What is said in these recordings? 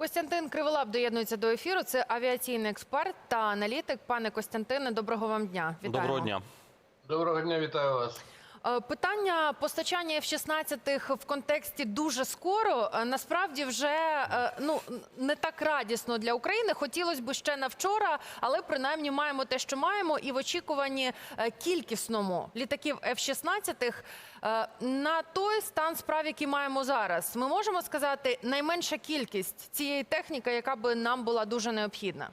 Костянтин Криволап доєднується до ефіру. Це авіаційний експерт та аналітик. Пане Костянтине, доброго вам дня. Вітаємо. Доброго дня. Доброго дня, вітаю вас. Е, Питання постачання F-16 в контексті дуже скоро. е, Насправді вже е, ну не так радісно для України. Хотілося б ще на вчора, але принаймні маємо те, що маємо, і в очікуванні кількісному літаків F-16 е, на той стан справ, який маємо зараз. Ми можемо сказати найменша кількість цієї техніки, яка би нам була дуже необхідна.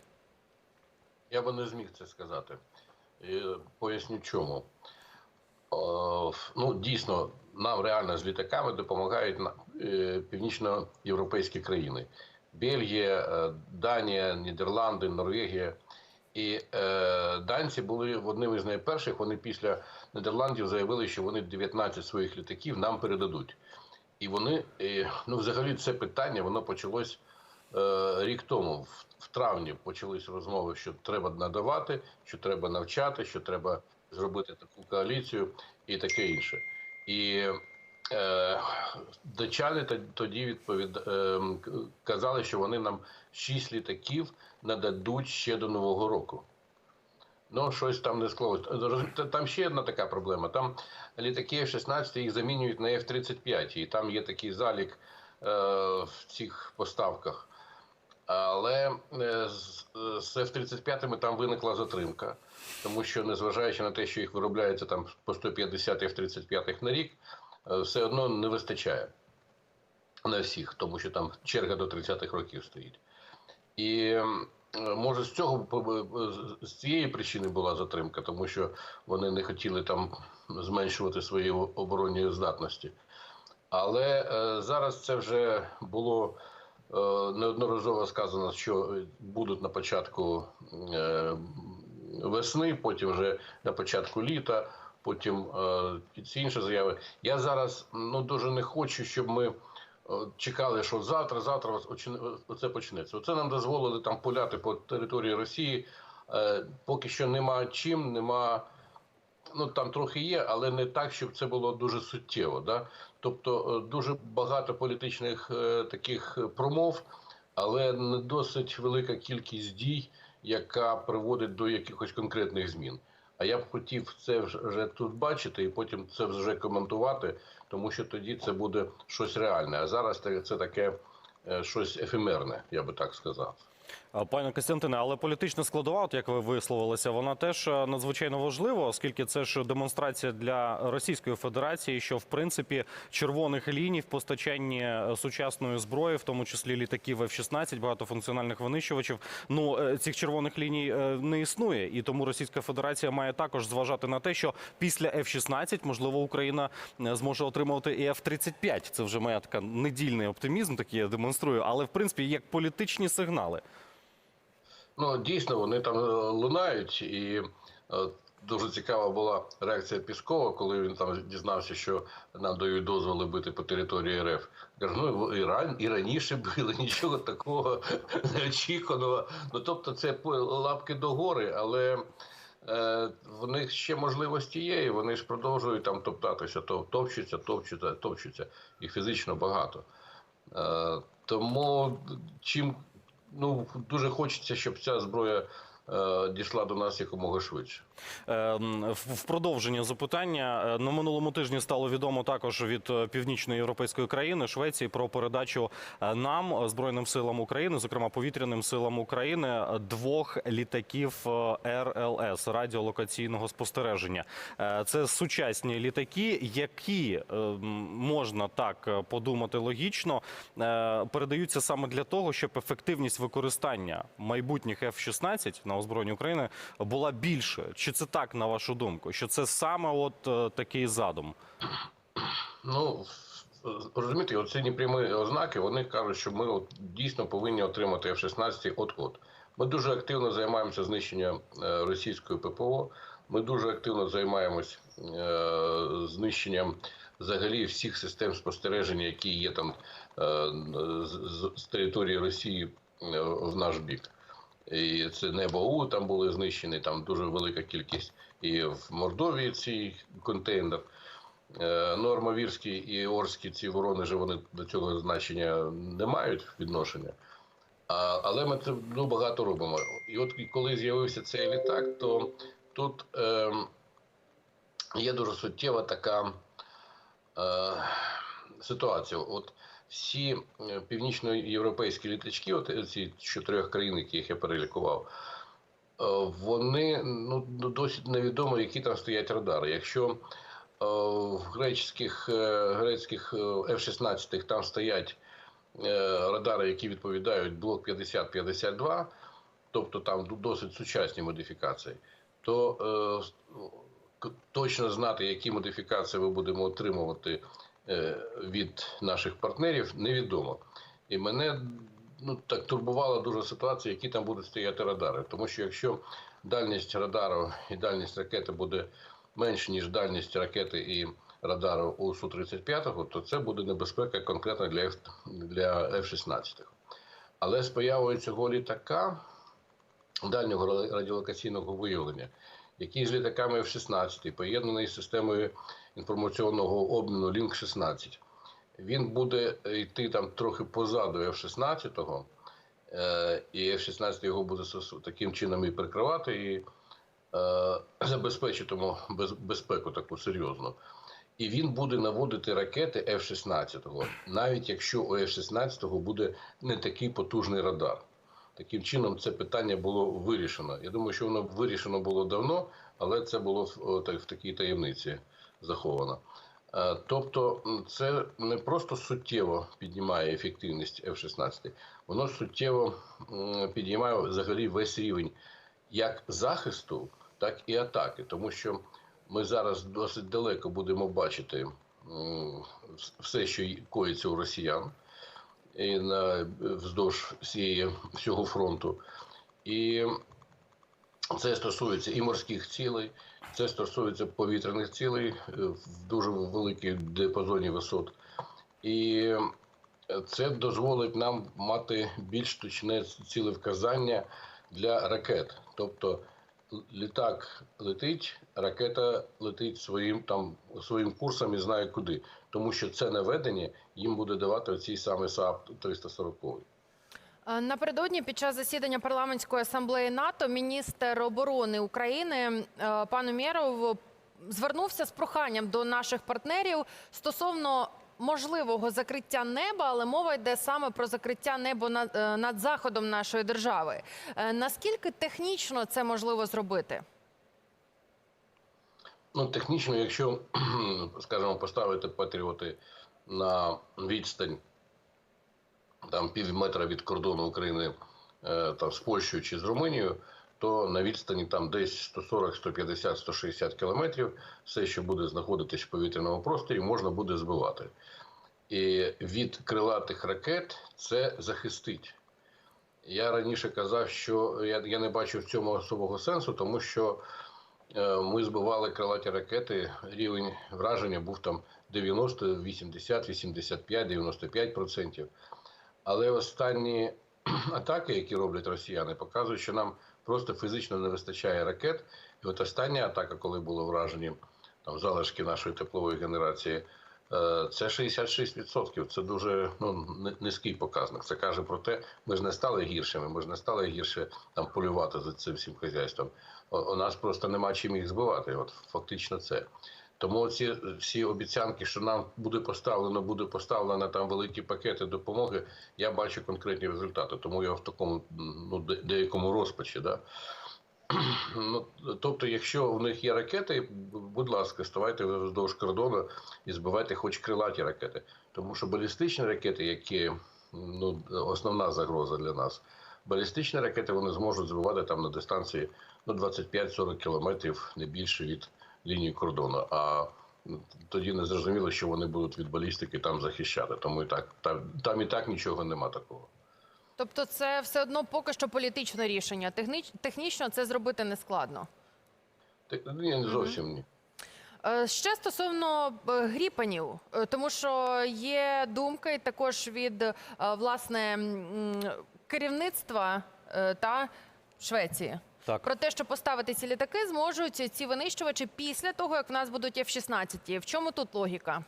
Я би не зміг це сказати. Поясню чому. О, ну, дійсно, нам реально з літаками допомагають на- е, північноєвропейські країни: Бельгія, е, Данія, Нідерланди, Норвегія. І е, данці були одними з найперших. Вони після Нідерландів заявили, що вони 19 своїх літаків нам передадуть. І вони, е, ну, взагалі, це питання воно почалось е, рік тому. В, в травні почались розмови, що треба надавати, що треба навчати, що треба зробити таку коаліцію і таке інше. І е, датчани тод- тоді відповід е, казали, що вони нам 6 літаків нададуть ще до Нового року. Ну, щось там не склалось. Там ще одна така проблема. Там літаки F-16 їх замінюють на F-35, і там є такий залік е, в цих поставках. Але е, з, з F-35 там виникла затримка, тому що, незважаючи на те, що їх виробляється там по 150 F-35 на рік, е, все одно не вистачає на всіх, тому що там черга до 30-х років стоїть. І може з цього з- цієї причини була затримка, тому що вони не хотіли там зменшувати свої оборонні здатності. Але е, зараз це вже було неодноразово сказано, що будуть на початку е, весни, потім вже на початку літа, потім е, ці інші заяви. Я зараз ну дуже не хочу, щоб ми. е, Чекали, що завтра, завтра оце почнеться. Оце нам дозволили там пуляти по території Росії. Е, поки що нема чим, нема. Ну там трохи є, але не так, щоб це було дуже суттєво. Да? Тобто е, дуже багато політичних е, таких промов, але не досить велика кількість дій, яка приводить до якихось конкретних змін. А я б хотів це вже- тут бачити і потім це вже коментувати, тому що тоді це буде щось реальне. А зараз це таке е, щось ефемерне, я би так сказав. А, Пане Костянтине, але політична складова, от як ви висловилися, вона теж е, надзвичайно важлива, оскільки це ж демонстрація для Російської Федерації, що в принципі червоних ліній в постачанні е, сучасної зброї, в тому числі літаків F-16, багатофункціональних винищувачів, ну е, цих червоних ліній е, не існує, і тому Російська Федерація має також зважати на те, що після F-16, можливо, Україна е, зможе отримувати і F-35. Це вже моя така недільний оптимізм, такий я демонструю, але в принципі як політичні сигнали. Ну, дійсно, вони там е, лунають, і е, дуже цікава була реакція Піскова, коли він там дізнався, що нам дають дозволи бити по території РФ. Каже, ну і, ран, і раніше били, нічого такого неочікуваного. Ну тобто, це лапки догори, але. Е, в них ще можливості є, і вони ж продовжують там топтатися, то топчуться, топчуться, топчуться, і фізично багато. Тому чим ну дуже хочеться, щоб ця зброя дійшла до нас якомога швидше. Ем, в- продовження запитання е, на минулому тижні стало відомо також від е, північної європейської країни Швеції про передачу е, нам е, збройним силам України, зокрема повітряним силам України, е, двох літаків е, РЛС радіолокаційного спостереження. Е, Це сучасні літаки, які е, можна так е, подумати логічно, е, передаються саме для того, щоб ефективність використання майбутніх F-16 на озброєнні України була більше. Чи це так, на вашу думку? Що це саме от е, такий задум? Ну розумієте, оці непрямі ознаки вони кажуть, що ми от дійсно повинні отримати F-16 от-от. Ми дуже активно займаємося знищенням е, російської ППО. Ми дуже активно займаємось е, знищенням взагалі всіх систем спостереження, які є там з, території Росії в наш бік. І це небо там були знищені, там дуже велика кількість. І в Мордовії цей контейнер. Е, Ну, і Орські ці воронежі вони до цього значення не мають відношення. А, але ми це ну, багато робимо. І от коли з'явився цей літак, то тут е, є дуже суттєва така е, ситуація. От всі е, північноєвропейські літачки, от ці чотирьох країн, яких я перелікував, е, вони ну, досить невідомо, які там стоять радари. Якщо е, в грецьких, е, грецьких е, F-16 там стоять е, радари, які відповідають блок 50-52, тобто там досить сучасні модифікації, то е, точно знати, які модифікації ми будемо отримувати е, від наших партнерів, невідомо. І мене ну, так турбувала дуже ситуація, які там будуть стояти радари. Тому що якщо дальність радару і дальність ракети буде менше, ніж дальність ракети і радару у Су-35, то це буде небезпека конкретно для, F, для F-16. Але з появою цього літака дальнього радіолокаційного виявлення, який з літаками F-16, поєднаний з системою інформаційного обміну Link-16, він буде йти там трохи позаду F-16, е, і F-16 його буде таким чином і прикривати, і е, забезпечити йому без- безпеку таку серйозну. І він буде наводити ракети F-16, навіть якщо у F-16 буде не такий потужний радар. Таким чином, це питання було вирішено. Я думаю, що воно вирішено було давно, але це було в, так, в такій таємниці заховано. Е, Тобто, це не просто суттєво піднімає ефективність F-16, воно суттєво піднімає взагалі весь рівень як захисту, так і атаки. Тому що ми зараз досить далеко будемо бачити все, що коїться у росіян і на вздовж всієї всього фронту. І це стосується і морських цілей, це стосується повітряних цілей е, в дуже великій діапазоні висот. І це дозволить нам мати більш точне цілевказання для ракет. Тобто літак летить, ракета летить своїм там своїм курсом і знає куди. Тому що це наведення їм буде давати оцій саме САП 340. Е, Напередодні під час засідання парламентської асамблеї НАТО міністр оборони України е, пан Умєров звернувся з проханням до наших партнерів стосовно можливого закриття неба, але мова йде саме про закриття неба над, е, над заходом нашої держави. Е, Наскільки технічно це можливо зробити? Ну, технічно, якщо, скажімо, поставити патріоти на відстань там пів метра від кордону України е, там, з Польщею чи з Румунією, то на відстані там десь 140, 150, 160 кілометрів все, що буде знаходитись в повітряному просторі, можна буде збивати. І від крилатих ракет це захистить. Я раніше казав, що я, я не бачу в цьому особого сенсу, тому що Е, ми збивали крилаті ракети. Рівень враження був там 90, 80, 85, 95 процентів. Але останні атаки, які роблять росіяни, показують, що нам просто фізично не вистачає ракет. І от остання атака, коли було вражені там залишки нашої теплової генерації, е, це 66%. Це дуже ну, ни- низький показник. Це каже про те, ми ж не стали гіршими, ми ж не стали гірше там полювати за цим всім хазяйством. У нас просто нема чим їх збивати. От фактично це. Тому ці всі обіцянки, що нам буде поставлено, буде поставлено там великі пакети допомоги. Я бачу конкретні результати. Тому я в такому ну деякому розпачі. Да? Ну, тобто, якщо в них є ракети, будь ласка, ставайте вздовж кордону і збивайте хоч крилаті ракети. Тому що балістичні ракети, які ну, основна загроза для нас, балістичні ракети вони зможуть збивати там на дистанції ну, 25-40 кілометрів, не більше від лінії кордону. А тоді не зрозуміло, що вони будуть від балістики там захищати. Тому і так, там, там і так нічого нема такого. Тобто, це все одно поки що політичне рішення. Техніч, технічно це зробити не складно. Ні, не зовсім ні. Е, Ще стосовно е, гріпанів, е, тому що є думки також від власне керівництва та Швеції. Так. Про те, що поставити ці літаки зможуть ці винищувачі після того, як в нас будуть F-16. В чому тут логіка?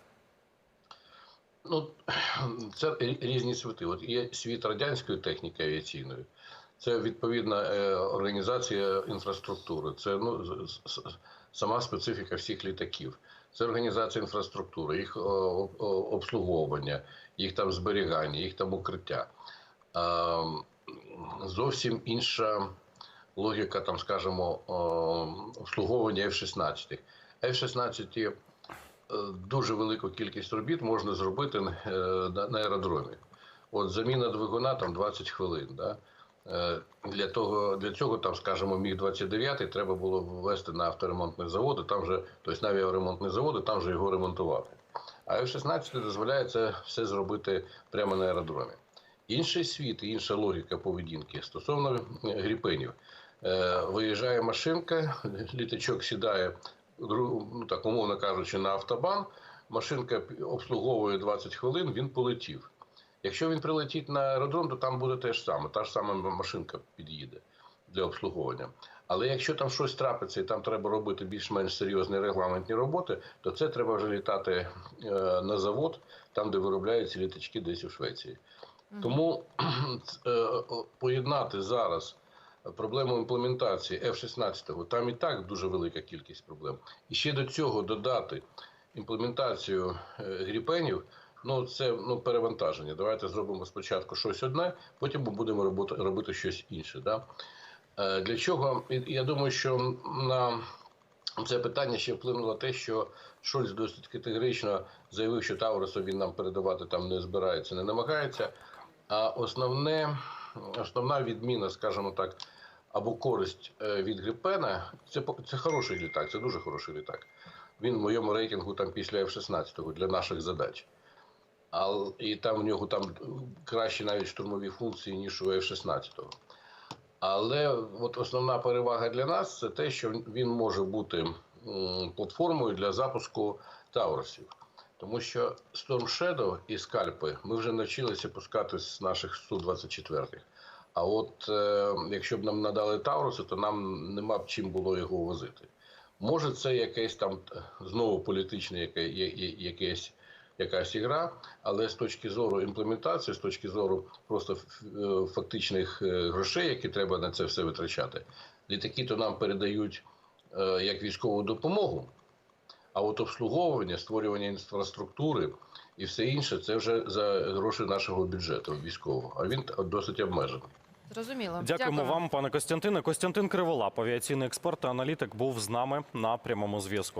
Ну, це різні світи. От є світ радянської техніки авіаційної, це відповідна е, організація інфраструктури, це ну, сама специфіка всіх літаків. Це організація інфраструктури, їх о, о, обслуговування, їх там зберігання, їх там укриття. А, зовсім інша логіка, там, скажімо, обслуговування F-16. F-16 е, дуже велику кількість робіт можна зробити е, на аеродромі. От заміна двигуна там 20 хвилин. Да? Е, Для, того, для цього, там, скажімо, Міг-29 треба було ввести на авторемонтний завод, там же, тобто на авіаремонтний завод, там же його ремонтували. А F-16 дозволяє це все зробити прямо на аеродромі. Інший світ, і інша логіка поведінки стосовно е, гріпенів. Е, Виїжджає машинка, літачок сідає, ну так умовно кажучи, на автобан. Машинка обслуговує 20 хвилин, він полетів. Якщо він прилетить на аеродром, то там буде те ж саме, та ж сама машинка під'їде для обслуговування. Але якщо там щось трапиться і там треба робити більш-менш серйозні регламентні роботи, то це треба вже літати е, на завод, там де виробляються літачки десь у Швеції. Тому е, поєднати зараз проблему імплементації F-16, там і так дуже велика кількість проблем. І ще до цього додати імплементацію е, гріпенів, ну це ну, перевантаження. Давайте зробимо спочатку щось одне, потім ми будемо робити, робити щось інше. Да? Е, Для чого? Я думаю, що на це питання ще вплинуло те, що Шольц досить категорично заявив, що Таурусу він нам передавати там не збирається, не намагається. А основне, основна відміна, скажімо так, або користь е, від Гріпена, це, це хороший літак, це дуже хороший літак. Він в моєму рейтингу там після F-16 для наших задач. А, і там в нього там кращі навіть штурмові функції, ніж у F-16. Але от основна перевага для нас це те, що він може бути платформою для запуску Таурусів. Тому що Storm Shadow і скальпи ми вже навчилися пускати з наших Су-24. А от е, якщо б нам надали Тауруси, то нам нема б чим було його возити. Може, це якесь там е, знову політичне яке, якесь, якась ігра, але з точки зору імплементації, з точки зору просто е, фактичних е, грошей, які треба на це все витрачати, літаки то нам передають як військову допомогу. А от обслуговування, створювання інфраструктури і все інше це вже за гроші нашого бюджету військового. А він досить обмежений. Зрозуміло. Дякуємо вам, пане Костянтине. Костянтин Криволап, авіаційний експерт та аналітик, був з нами на прямому зв'язку.